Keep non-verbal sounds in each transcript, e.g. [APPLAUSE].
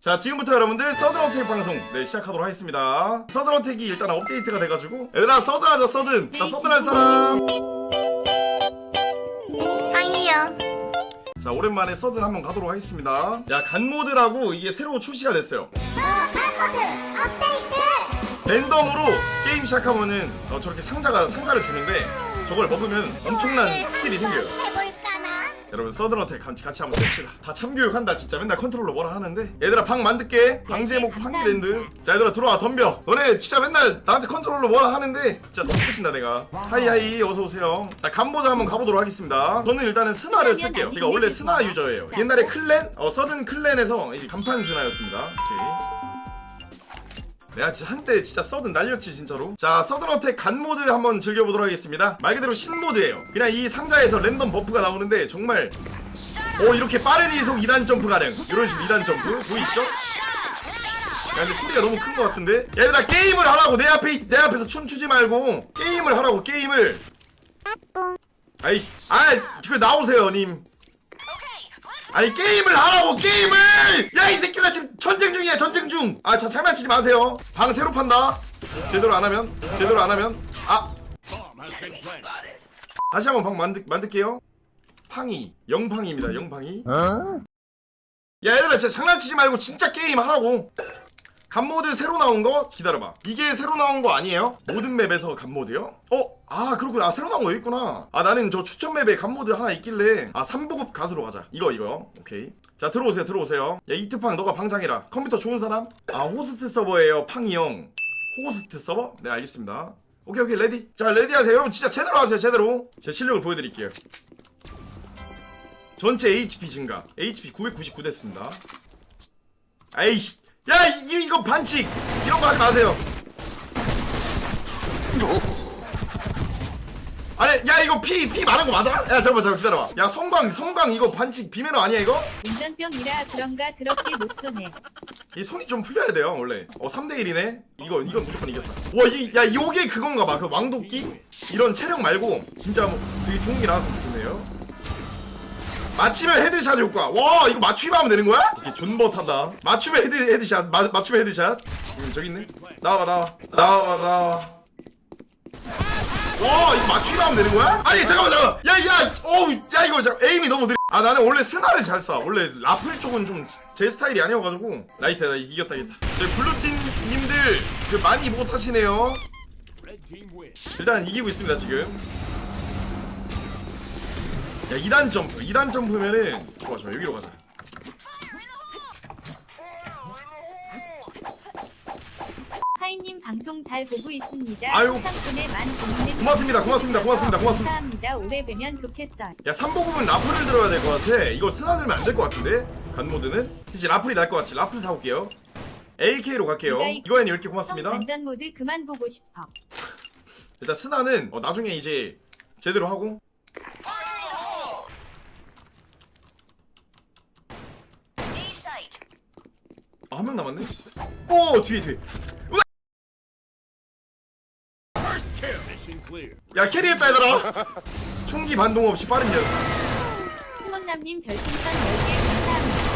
자 지금부터 여러분들 서든어택 방송 네 시작하도록 하겠습니다. 서든어택이 일단 업데이트가 돼가지고 얘들아 서든하자 서든. 나 서든 할 사람. 아니요. 자 오랜만에 서든 한번 가도록 하겠습니다. 야 간모드라고 이게 새로 출시가 됐어요. 랜덤으로 게임 시작하면은 어, 저렇게 상자가 상자를 주는데 저걸 먹으면 엄청난 스킬이 생겨요? 여러분 서든어택 같이, 같이 한번 해봅시다. 다 참교육한다 진짜. 맨날 컨트롤러 뭐라 하는데? 얘들아 방 만들게. 방제목 방기랜드. 자 얘들아 들어와 덤벼. 너네 진짜 맨날 나한테 컨트롤러 뭐라 하는데? 진짜 너무 부신다 내가. 하이하이 어서오세요. 자 간모드 한번 가보도록 하겠습니다. 저는 일단은 스나를 쓸게요. 제가 원래 스나 유저예요. 옛날에 클랜? 어 서든 클랜에서 이제 간판 스나였습니다. 오케이 내가 진짜 한때 진짜 서든 날렸지 진짜로. 자 서든 어택 간 모드 한번 즐겨보도록 하겠습니다. 말 그대로 신모드예요. 그냥 이 상자에서 랜덤 버프가 나오는데 정말 오 이렇게 빠른 이속 2단 점프 가능. 이런 식으로 2단 점프. 보이시죠? 야 근데 소리가 너무 큰 것 같은데? 얘들아 게임을 하라고. 내 앞에 있- 내 앞에서 춤추지 말고 게임을 하라고 게임을. 아이씨. 아그 나오세요 님 아니 게임을 하라고 게임을! 야 이 새끼가 지금 전쟁 중이야 전쟁 중 아 자 장난치지 마세요. 방 새로 판다. 제대로 안 하면 제대로 안 하면. 아! 다시 한번 방 만들, 만들게요. 팡이 영팡이입니다 영팡이. 야 얘들아 진짜 장난치지 말고 진짜 게임 하라고 간모드 새로 나온 거? 기다려봐. 이게 새로 나온 거 아니에요? 모든 맵에서 간모드요? 어? 아 그렇구나. 아 새로 나온 거 있구나. 아 나는 저 추천 맵에 간모드 하나 있길래. 아 3보급 가수로 가자. 이거 이거. 오케이. 자 들어오세요 들어오세요. 야 이트팡 너가 방장이라. 컴퓨터 좋은 사람? 아 호스트 서버예요 팡이 형. 호스트 서버? 네 알겠습니다. 오케이 오케이 레디. 자 레디 하세요. 여러분 진짜 제대로 하세요 제대로. 제 실력을 보여드릴게요. 전체 HP 증가. HP 999 됐습니다. 아이씨 야 이, 이거 반칙! 이런 거 하지 마세요. 아니 야 이거 피 피 많은 거 맞아? 야 잠깐만 잠깐만 기다려봐. 야 성광 성광 이거 반칙 비매너 아니야 이거? 운전병이라 그런가 더럽게 못 쏘네. 이 손이 좀 풀려야 돼요 원래. 어 3대1이네. 이거 이건 무조건 이겼다. 와이야 요게 그건가 봐그 왕도끼? 이런 체력 말고 진짜 뭐 되게 좋은 게 나왔으면 좋겠네요 맞추면 헤드샷 효과. 와 이거 맞추기만 하면 되는 거야? 이렇게 존버 탄다. 맞추면 헤드 헤드샷 마, 맞추면 헤드샷. 음 저기 있네. 나와봐 나와. 나와봐 나와. 와 이거 맞추기만 하면 되는 거야? 아니 잠깐만 잠깐만. 야야 어우 야 이거 잠 에임이 너무 느려 아 나는 원래 스나를 잘 쏴. 원래 라플 쪽은 좀 제 스타일이 아니어가지고. 나이스 나 이겼다 이겼다. 저희 블루팀님들 그 많이 못하시네요. 일단 이기고 있습니다 지금 야 2단 점프 2단 점프면은 좋아 좋아 여기로 가자 하이님 방송 잘 보고 있습니다. 아유. 상품에 만 고민해 고맙습니다, 고맙습니다, 고맙습니다, 고맙습니다. 감사합니다. 오래 뵈면 좋겠어요. 야 3보급은 라플을 들어야 될 것 같아 이거 스나 들면 안 될 것 같은데 간모드는 그치 라플이 날 것 같지 라플 사올게요 AK로 갈게요 이거 이거엔 10개 성 고맙습니다 반전 모드 그만 보고 싶어. 일단 스나는 어, 나중에 이제 제대로 하고 아, 한 명 남았네? 오 뒤에 뒤에 우와! 야 캐리했다 얘들아 총기 반동 없이 빠른 년 스몬남님 별풍선 10개 감사합니다.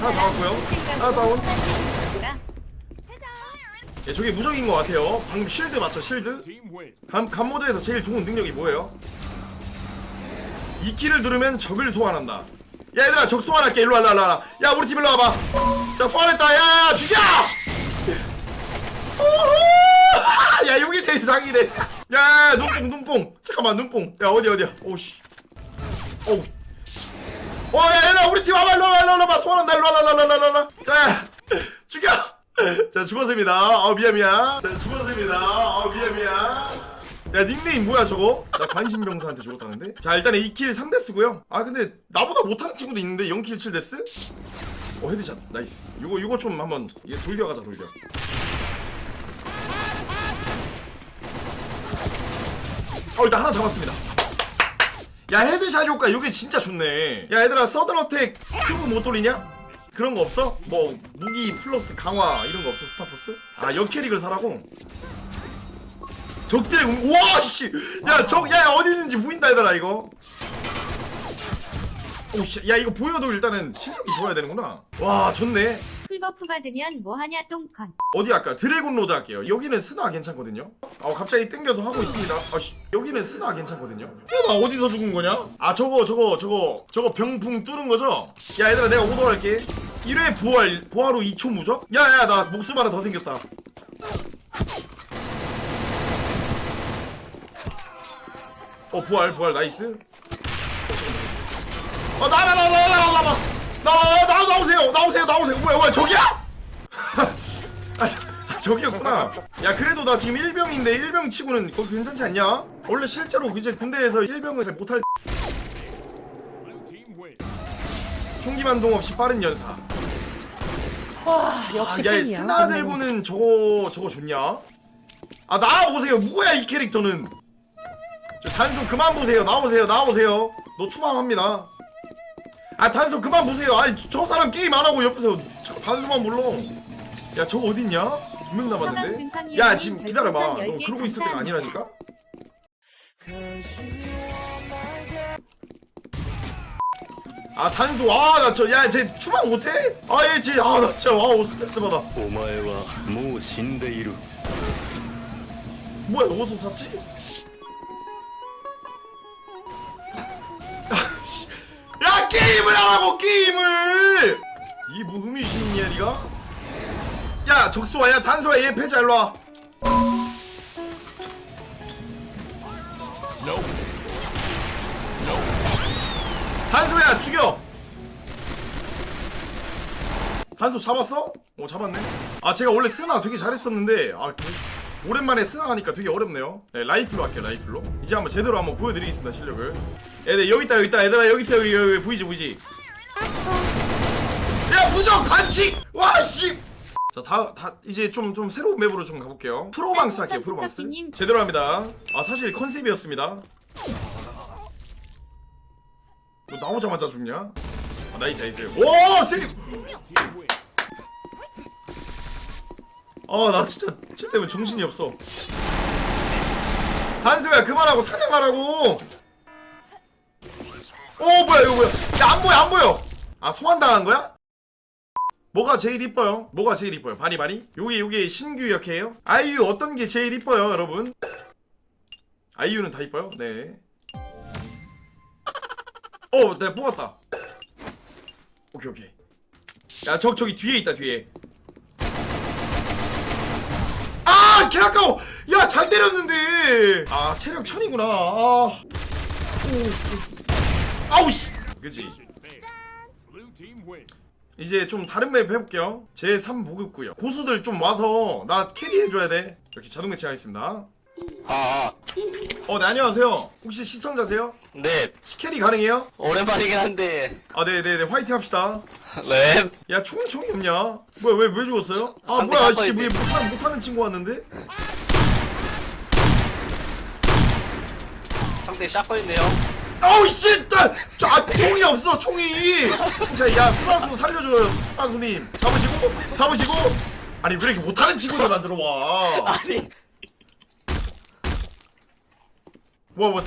하나 사람 나왔고요. 하나 다운. 라 야, 저게 무적인 것 같아요 방금 실드 맞죠 실드? 감, 감 모드에서 제일 좋은 능력이 뭐예요? 이 키를 누르면 적을 소환한다 야 얘들아 적 소환할게. 일로와 일로와 일로와. 야 우리 팀 일로 와봐. 자 소환했다. 야 죽여! 오호! 야 요게 제일 상이네. 야 눈뽕 눈뽕. 잠깐만 눈뽕. 야 어디 어디야? 오우씨. 오우. 어야 얘들아 우리 팀 와봐. 일로 와봐 일로 와봐. 소환한다. 일로 와라 일로 와라 일로 와라. 자 죽여! 자 죽었습니다. 아 미안 미안. 자 죽었습니다. 아 미안 미안 야 닉네임 뭐야 저거? 나 관심병사한테 죽었다는데? 자 일단 2킬 3데스고요 아 근데 나보다 못하는 친구도 있는데 0킬 7데스? 어 헤드샷 나이스 요거 요거 좀 한번 이게 돌려가자 돌려 어 일단 하나 잡았습니다 야 헤드샷 효과 요게 진짜 좋네 야 얘들아 서든어택 큐브 못 돌리냐? 그런 거 없어? 뭐 무기 플러스 강화 이런 거 없어 스타포스? 아 역캐릭을 사라고? 적들의 음, 우와 씨, 야 적, 야 어디 있는지 보인다 얘들아 이거. 오씨 야 이거 보여도 일단은 실력이 좋아야 되는구나. 와 좋네. 풀버프 받으면 뭐하냐 똥컨. 어디 할까? 드래곤 로드 할게요. 여기는 스나 괜찮거든요. 어 갑자기 땡겨서 하고 있습니다. 아씨 여기는 스나 괜찮거든요. 야, 나 어디서 죽은 거냐? 아 저거 저거 저거 저거 병풍 뚫은 거죠? 야 얘들아 내가 오더 할게. 1회 부활 부활 후 2초 무적? 야야 나 목숨 하나 더 생겼다 어 부활 부활 나이스 어 나와 나와 나와 나와 나와 나와 나와 나오세요 나오세요 나오세요 뭐야 뭐야 저기야? 아, 저, 저기였구나 야 그래도 나 지금 1병인데 1병 치고는 거 괜찮지 않냐? 원래 실제로 이제 군대에서 1병을 잘 못할 총기만동 없이 빠른 연사 와 역시 아, 야 팬이야. 스나 들고는 저거 저거 좋냐? 아 나와보세요 뭐야 이 캐릭터는 저 단소 그만 보세요 나오세요 나오세요 너 추방합니다 아 단소 그만 보세요 아니 저 사람 게임 안 하고 옆에서 저 단소만 불러 야 저거 어딨냐 두 명 서강 남았는데 증판위원님 야 지금 기다려봐 별풍선 너 10개 그러고 있을 때가 감사합니다. 아니라니까 아 단소 아나 저 야 쟤 추방 못해? 아얘쟤아나 진짜 아우 스트레스 받아 お前はもう死んでいる 뭐야 너 어디서 샀지? 게임을 하라고 게임을 이 무흠이 신이냐 니가? 야 적수와 야 단소야 얘 패자 일로와 단소야 죽여 단소 잡았어? 어 잡았네 아 제가 원래 쓰나 되게 잘했었는데 아 그- 오랜만에 쓰나 하니까 되게 어렵네요. 네, 라이플로 할게요 라이플로. 이제 한번 제대로 한번 보여드리겠습니다 실력을. 얘들 여기 있다 여기 있다. 얘들아 여기 있어 여기, 여기 보이지 보이지? 야 무적 반칙! 와씨! 자 다 다 이제 좀 좀 새로운 맵으로 좀 가볼게요. 프로방스 할게요 프로방스. 푸석푸석님. 제대로 합니다. 아 사실 컨셉이었습니다. 너 나오자마자 죽냐? 아 나이스 나이스. 오 세임 아나 진짜 쟤 때문에 정신이 없어 한수야 그만하고 사냥 하라고 오 뭐야 이거 뭐야 야 안 보여 안 보여 아 소환당한 거야? 뭐가 제일 이뻐요? 뭐가 제일 이뻐요? 바리바리? 요게 요게 신규 역해요? 아이유 어떤 게 제일 이뻐요 여러분? 아이유는 다 이뻐요? 네 어, 내가 뽑았다. 오케이, 오케이. 야, 저, 저기 뒤에 있다, 뒤에. 아, 개 아까워! 야, 잘 때렸는데! 아, 체력 천이구나. 아. 오. 아우, 씨! 그치? 이제 좀 다른 맵 해볼게요. 제3 보급구요. 고수들 좀 와서 나 캐리해줘야 돼. 이렇게 자동 매칭하겠습니다. 아, 어, 네, 안녕하세요. 혹시 시청자세요? 네, 캐리 가능해요? 오랜만이긴 한데, 아, 네네네. 화이팅 합시다. [LAUGHS] 네, 야 총이 총이 없냐? 뭐야 왜 왜 죽었어요? 아 상대 뭐야. 씨뭐 못하는 못하는 친구 왔는데? 상대 샷건인데요. 아우 씨! 아, 저, 아 총이 없어 총이! 자 야 수라수 살려줘요 수라수님 잡으시고 잡으시고 아니 왜 이렇게 못하는 친구들 만 들어 와? [LAUGHS] 아니, 와와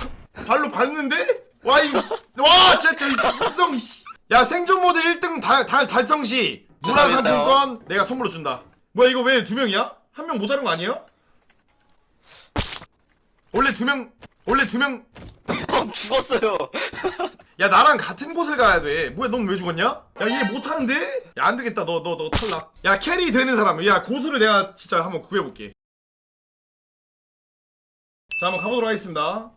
발로 밟는데? 와이와 진짜 이 달성 씨. 야 생존 모드 1등 달, 달 달성 시 문화 죄송합니다. 상품권 내가 선물로 준다. 뭐야 이거 왜 두 명이야? 한 명 모자란 거 아니에요? 원래 두 명 원래 두 명 형 [LAUGHS] 죽었어요. [LAUGHS] 야 나랑 같은 곳을 가야 돼. 뭐야 넌 왜 죽었냐? 야 얘 못하는데? 야 안 되겠다 너 너 너 탈락. 야 캐리 되는 사람. 야 고수를 내가 진짜 한번 구해볼게. 자 한번 가보도록 하겠습니다. 어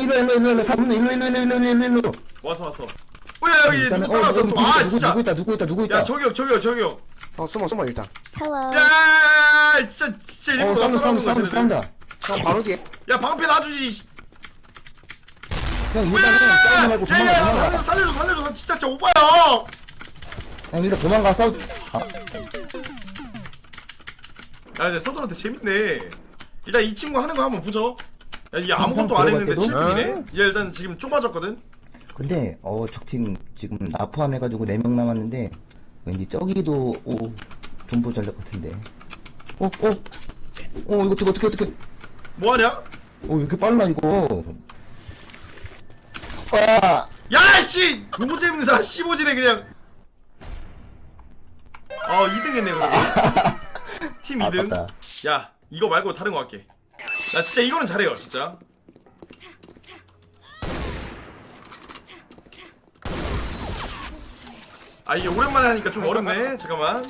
일로 일로 일로 일로 3분 일로 일로 일로 일로 일로 일로 왔어 왔어. 어야 여기 일단은 누구 따라왔다 누구, 또. 아 누구, 진짜. 누구 있다 누구 있다 누구 있다 야 저기요 저기요 저기요. 어 숨어 숨어 일단 Hello. 야 진짜 진짜 어 일부러 나 싸운다 따라오는 싸운다 거야 싸운다 쟤네들. 싸운다 형 바로 뒤에 야 방패 놔주지. 씨. 형 일단 그냥 싸우지 말고 도망가 야야야 도망가 살려줘 살려줘 나 진짜 진짜 오빠야. 형 일단 도망가 싸우 아야 이제 서든한테 재밌네. 일단 이 친구 하는 거 한번 보죠. 야 이게 한 아무것도 번안 했는데 들어갈 7등이네. 얘 일단 지금 좁아졌거든. 근데 어 적팀 지금 나 포함해가지고 4명 남았는데 왠지 저기도 오 존버 전략 같은데. 어 어어 어, 이거 어떻게 어떻게 어떻게 뭐 하냐? 어왜 이렇게 빨라 이거. 아! 야씨! 노잼사 15진에 그냥. 아 2등 했네 그러고 팀 2등? 아깝다. 야 이거 말고 다른 거 할게. 나 진짜 이거는 잘해요 진짜 아 이게 오랜만에 하니까 좀 어렵네 잠깐만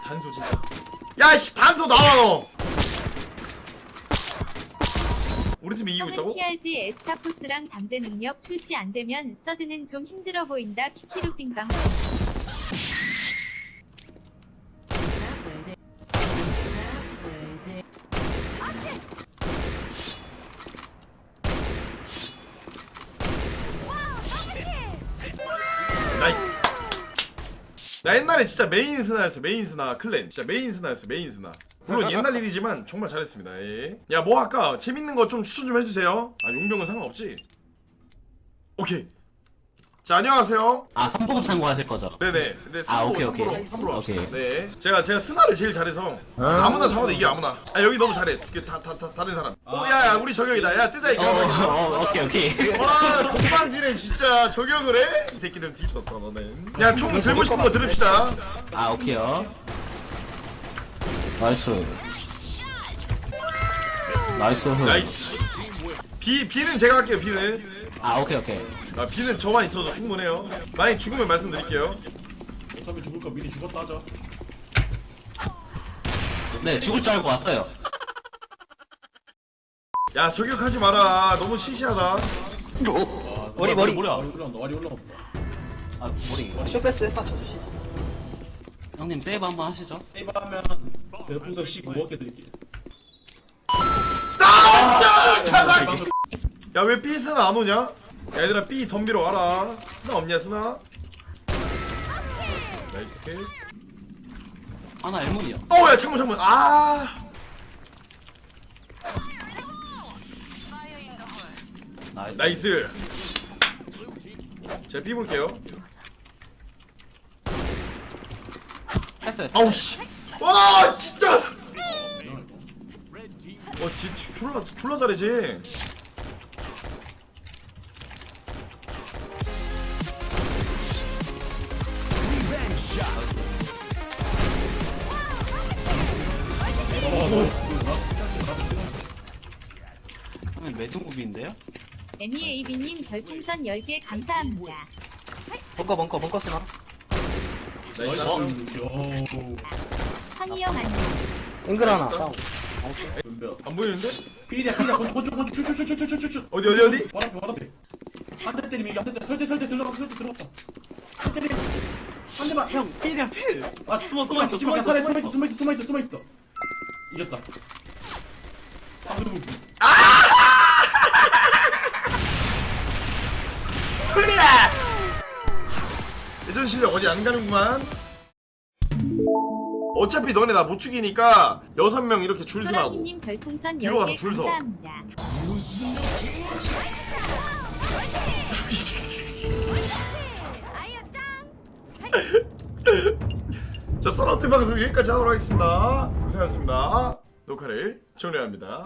단소 진짜 야씨 단소 나와 너 우리 팀이 이기고 형은 있다고? TRG 에스타포스랑 잠재 능력 출시 안 되면 서드는 좀 힘들어 보인다. 키키루 빙방. 옛날에 진짜 메인 스나였어 메인 스나 클랜. 진짜 메인 스나였어 메인 스나. 물론 옛날 일이지만 정말 잘했습니다 예. 야뭐 할까? 재밌는 거 좀 추천 좀 해주세요. 아 용병은 상관없지? 오케이 자 안녕하세요 아, 선보급 참고하실 거죠? 네네 근데 아, 3로 오케이, 오케이. 3으로 3으로 오케이. 합시다 네 제가 제가 스나를 제일 잘해서 아무나 잡아도 이게 아무나 아 여기 너무 잘해 이게 다, 다, 다 다른 사람 오 야야 우리 저격이다 야 뜨자 어, 이거 어, 어, 오케이, 오케이. 와 건방지네 진짜 저격을 해? 이 새끼들 뒤졌다 너네 야총 들고 싶은 거 들읍시다 아, 오케이요. 나이스. 나이스. 나이스 B, B는 제가 할게요 B는 아, 오케이, 오케이. 아 B는 저만 있어도 충분해요 만약 죽으면 말씀드릴게요 어차피 죽을 거 미리 죽었다 하자. 네, 죽을 줄 알고 왔어요. 야 저격하지 마라 너무 시시하다 머리, 머리. 뭐야? 와리 올라온다. 와리 올라온다. 아, 머리. 쇼패스 맞춰주시지. 형님, 세이브 한번 하시죠. 세이브하면 별풍선 15개 드릴게. 아 진짜 야왜 스나 안 오냐? 야 얘들아 B 덤비러 와라. 스나 없냐 스나? 나이스 킬. 하나 엘문이요. 어야 창문 창문. 아. 나이스. 나이스. 제가 B 볼게요. 패스. 아우 씨와 진짜. 어 진짜 졸라 졸라 잘해 지 형님, 매듭무비인데요? MEAB님 별풍선 10개 감사합니다. 벙커, 벙커, 벙커 쓰나? 나이스 어? 요. 황희영 안녕. 앵글 하나. 다운. 덤벼. 안 보이는데? 피리야, 피리야. 건축, 건축, 건축. 쭈쭈쭈쭈쭈쭈쭈. 어디 어디 어디? 바로 앞에, 바로 앞에. 한대 때리면 한대 설대, 설대 들어갔어, 설대 들어갔어. 한 때리면 한 대만. 형, 필이야, 필. 아, 숨어, 숨어 있어, 숨어 있어, 숨어 있어, 숨어 있어, 숨어 있어, 숨어 있어. 이겼다. 방금 소리야! 예전 실력 어디 안 가는구만. 어차피 너네 나 못 죽이니까 여섯 명 이렇게 줄 서라고. 소라기님 별풍선 뒤로 가서 10개 줄 서. 감사합니다. [LAUGHS] 자, 썰어트 방송 여기까지 하도록 하겠습니다. 고생하셨습니다. 녹화를 종료합니다.